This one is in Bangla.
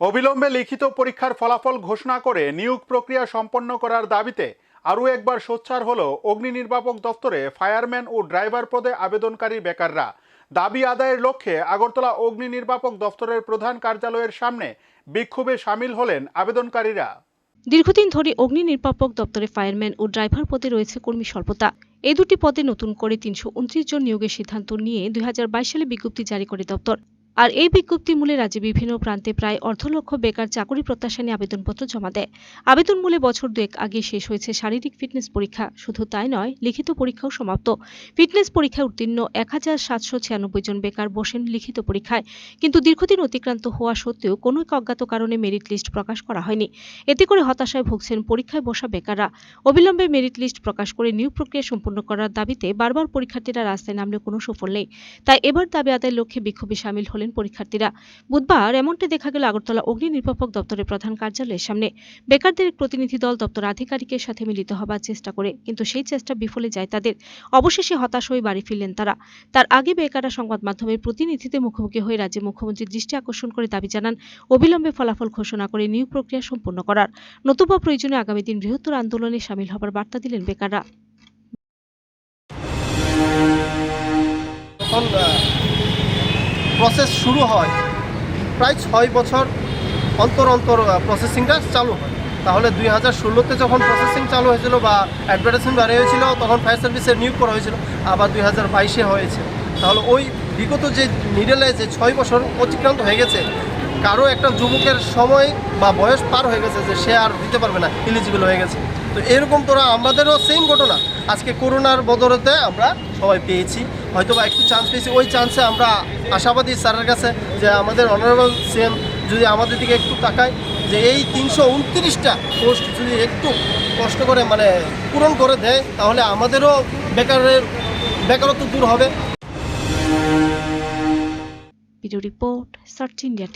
অবিলম্বে লিখিত পরীক্ষার ফলাফল ঘোষণা করে নিয়োগ প্রক্রিয়া সম্পন্ন করার দাবিতে আরও একবার সোচ্চার হল অগ্নি নির্বাপক দপ্তরে ফায়ারম্যান ও ড্রাইভার পদে আবেদনকারী বেকাররা। দাবি আদায়ের লক্ষ্যে আগরতলা অগ্নি নির্বাপক দপ্তরের প্রধান কার্যালয়ের সামনে বিক্ষোভে সামিল হলেন আবেদনকারীরা। দীর্ঘদিন ধরে অগ্নি নির্বাপক দপ্তরে ফায়ারম্যান ও ড্রাইভার পদে রয়েছে কর্মী স্বল্পতা। এই দুটি পদে নতুন করে তিনশো উনত্রিশ জন নিয়োগের সিদ্ধান্ত নিয়ে দুই হাজার বাইশ সালে বিজ্ঞপ্তি জারি করে দপ্তর। আর এই বিজ্ঞপ্তি মূলে রাজ্যে বিভিন্ন প্রান্তে প্রায় অর্ধ লক্ষ বেকার চাকরি প্রত্যাশা নিয়ে আবেদনপত্র জমা দেয়। আবেদন মূলে বছর দুয়েক আগে শেষ হয়েছে শারীরিক ফিটনেস পরীক্ষা। শুধু তাই নয়, লিখিত পরীক্ষাও সমাপ্ত। ফিটনেস পরীক্ষায় উত্তীর্ণ এক হাজার সাতশো ছিয়ানব্বই জন বেকার বসেন লিখিত পরীক্ষায়। কিন্তু দীর্ঘদিন অতিক্রান্ত হওয়া সত্ত্বেও কোনো এক অজ্ঞাত কারণে মেরিট লিস্ট প্রকাশ করা হয়নি। এতে করে হতাশায় ভুগছেন পরীক্ষায় বসা বেকাররা। অবিলম্বে মেরিট লিস্ট প্রকাশ করে নিয়োগ প্রক্রিয়া সম্পূর্ণ করার দাবিতে বারবার পরীক্ষার্থীরা রাস্তায় নামলে কোনো সফল নেই। তাই এবার দাবি আদায়ের লক্ষ্যে বিক্ষোভে সামিল হলেন পরীক্ষার্থীরা। বুধবার এমনটি দেখা গেল আগরতলা অগ্নি নির্বাপক দপ্তরের প্রধান কার্যালয়ের সামনে। বেকারদের প্রতিনিধি দল দপ্তর আধিকারিকের সাথে মিলিত হবার চেষ্টা করে, কিন্তু সেই চেষ্টা বিফলে যায় তাদের। অবশেষে হতাশ হয়ে বাড়ি ফিরলেন তারা। তার আগে বেকাররা সংবাদ মাধ্যমের প্রতিনিধিদের মুখোমুখি হয়ে রাজ্যের মুখ্যমন্ত্রীর দৃষ্টি আকর্ষণ করে দাবি জানান, অবিলম্বে ফলাফল ঘোষণা করে নিয়োগ প্রক্রিয়া সম্পূর্ণ করার। নতুবা প্রয়োজনে আগামী দিন বৃহত্তর আন্দোলনে সামিল হবার বার্তা দিলেন বেকাররা। প্রসেস শুরু হয়, প্রায় ছয় বছর অন্তর অন্তর প্রসেসিংটা চালু হয়। তাহলে দুই হাজার ষোলোতে যখন প্রসেসিং চালু হয়েছিল বা অ্যাডভার্টাইজমেন্ট বাড়ি হয়েছিল, তখন ফায়ার সার্ভিসের নিয়োগ করা হয়েছিল, আবার দুই হাজার বাইশে হয়েছে। তাহলে ওই বিগত যে মিডলে যে ছয় বছর অতিক্রান্ত হয়ে গেছে, কারও একটা যুবকের সময় বা বয়স পার হয়ে গেছে যে সে আর দিতে পারবে না ইলিজিবল হয়ে গেছে। তো এরকম তোরা আমাদেরও সেম ঘটনা। আজকে করোনার বদলতে আমরা সবাই পেয়েছি। হয়তো বা একটু চান্স পেয়েছি। ওই চান্সে আমরা আশাবাদী স্যারের কাছে যে আমাদের অনারেবল সিএম যদি আমাদের দিকে একটু তাকায়, যে এই তিনশো উনত্রিশটা পোস্ট যদি একটু কষ্ট করে মানে পূরণ করে দেয়, তাহলে আমাদেরও বেকারের বেকারত্ব দূর হবে। Video report search India